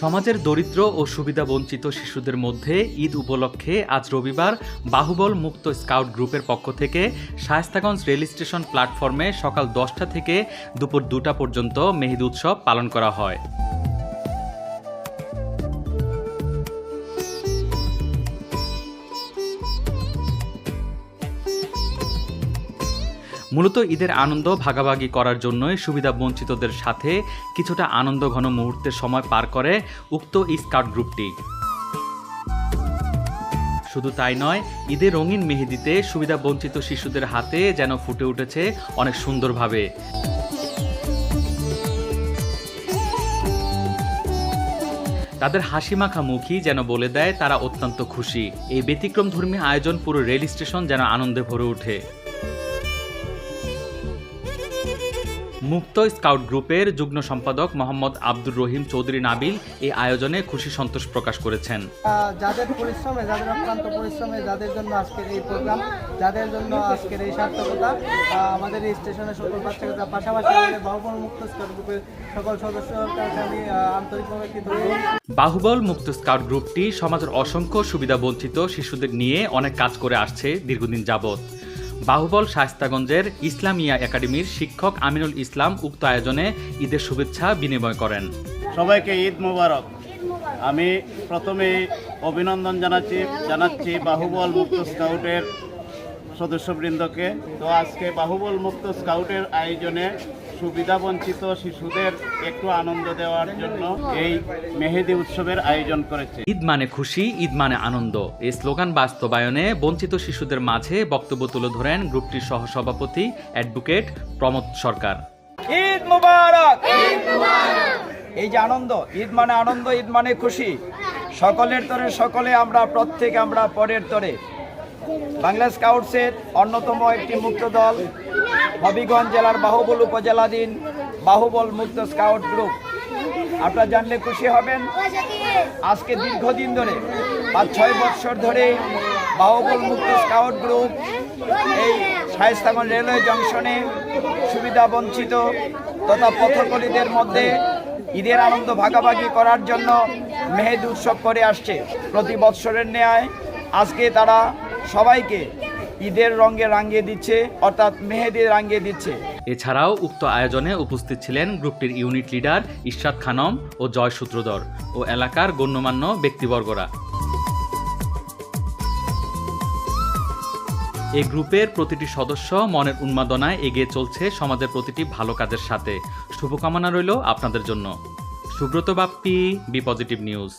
সমাজের দরিদ্র ও সুবিধাবঞ্চিত শিশুদের মধ্যে ঈদ উপলক্ষে আজ রবিবার বাহুবল মুক্ত স্কাউট গ্রুপের পক্ষ থেকে শায়স্তাগঞ্জ রেল স্টেশন প্ল্যাটফর্মে সকাল দশটা থেকে দুপুর দুটা পর্যন্ত মেহিদ উৎসব পালন করা হয়। মূলত ঈদের আনন্দ ভাগাভাগি করার জন্যই সুবিধা বঞ্চিতদের সাথে কিছুটা আনন্দ ঘন মুহূর্তের সময় পার করে উক্ত স্কাউট গ্রুপটি। শুধু তাই নয় ঈদের রঙিন মেহেদিতে সুবিধা বঞ্চিত শিশুদের হাতে যেন ফুটে উঠেছে অনেক সুন্দরভাবে। তাদের হাসিমাখা মুখই যেন বলে দেয়, তারা অত্যন্ত খুশি। এই ব্যতিক্রমধর্মী আয়োজন পুরো রেল স্টেশন যেন আনন্দে ভরে ওঠে। মুক্ত স্কাউট গ্রুপের যুগ্ম সম্পাদক মোহাম্মদ আব্দুর রহিম চৌধুরী নাবিল এই আয়োজনে খুশি সন্তোষ প্রকাশ করেছেন। যাদের পরিশ্রমে যাদের অক্লান্ত পরিশ্রমে যাদের জন্য আজকের এই প্রোগ্রাম যাদের জন্য আজকের এই সার্থকতা আমাদের এই স্টেশনের সকল বাচ্চারা পাশাপাশি আমাদের বাহুবল মুক্ত স্কাউট গ্রুপের সকল সদস্যর কাছে আমি আন্তরিকভাবে কৃতজ্ঞ। বাহুবল মুক্ত স্কাউট গ্রুপটি সমাজের অসংখ্য সুবিধা বঞ্চিত শিশুদের নিয়ে অনেক কাজ করে আসছে দীর্ঘদিন যাবৎ। বাহুবল শায়স্তাগঞ্জের ইসলামিয়া একাডেমির শিক্ষক আমিনুল ইসলাম উক্ত আয়োজনে ঈদের শুভেচ্ছা বিনিময় করেন। সবাইকে ঈদ মোবারক। আমি প্রথমে অভিনন্দন জানাচ্ছি জানাচ্ছি বাহুবল মুক্ত স্কাউটের সদস্যবৃন্দকে। তো আজকে বাহুবল মুক্ত স্কাউটের আয়োজনে সুবিধাবঞ্চিত শিশুদের একটু আনন্দ দেওয়ার জন্য এই মেহেদি উৎসবের আয়োজন করেছে। ঈদ মানে খুশি ঈদ মানে আনন্দ। এই স্লোগান বাস্তবায়নে বঞ্চিত শিশুদের মাঝে বক্তব্য তুলে ধরেন গ্রুপটির সহসভাপতি অ্যাডভোকেট প্রমোদ সরকার। ঈদ মুবারক! এই যে আনন্দ ঈদ মানে আনন্দ ঈদ মানে খুশি। সকলের তরে সকলে আমরা প্রত্যেকে আমরা পরের তরে। বাংলা স্কাউটসের অন্যতম একটি মুক্ত দল। হবিগঞ্জ জেলার বাহুবল উপজেলাধীন বাহুবল মুক্ত স্কাউট গ্রুপ। আপনারা জানলে খুশি হবেন, আজকে দীর্ঘদিন ধরে, পাঁচ, ছয় বছর ধরে বাহুবল মুক্ত স্কাউট গ্রুপ এই শায়স্তাগঞ্জ রেলওয়ে জংশনে সুবিধা বঞ্চিত তথা পথকলীদের মধ্যে ঈদের আনন্দ ভাগাভাগি করার জন্য মেহেদ উৎসব করে আসছে। প্রতি বৎসরের ন্যায় আজকে তারা সবাইকে ঈদের রঙে রাঙিয়ে দিচ্ছে, অর্থাৎ মেহেদি রাঙিয়ে দিচ্ছে। এছাড়াও উক্ত আয়োজনে উপস্থিত ছিলেন গ্রুপটির ইউনিট লিডার ইশরাত খানম ও জয় সূত্রধর ও এলাকার গণ্যমান্য ব্যক্তিবর্গরা। এই গ্রুপের প্রতিটি সদস্য মনের উন্মাদনায় এগিয়ে চলছে সমাজের প্রতিটি ভালো কাজের সাথে। শুভকামনা রইল আপনাদের জন্য। Subrata Bappi, be positive news.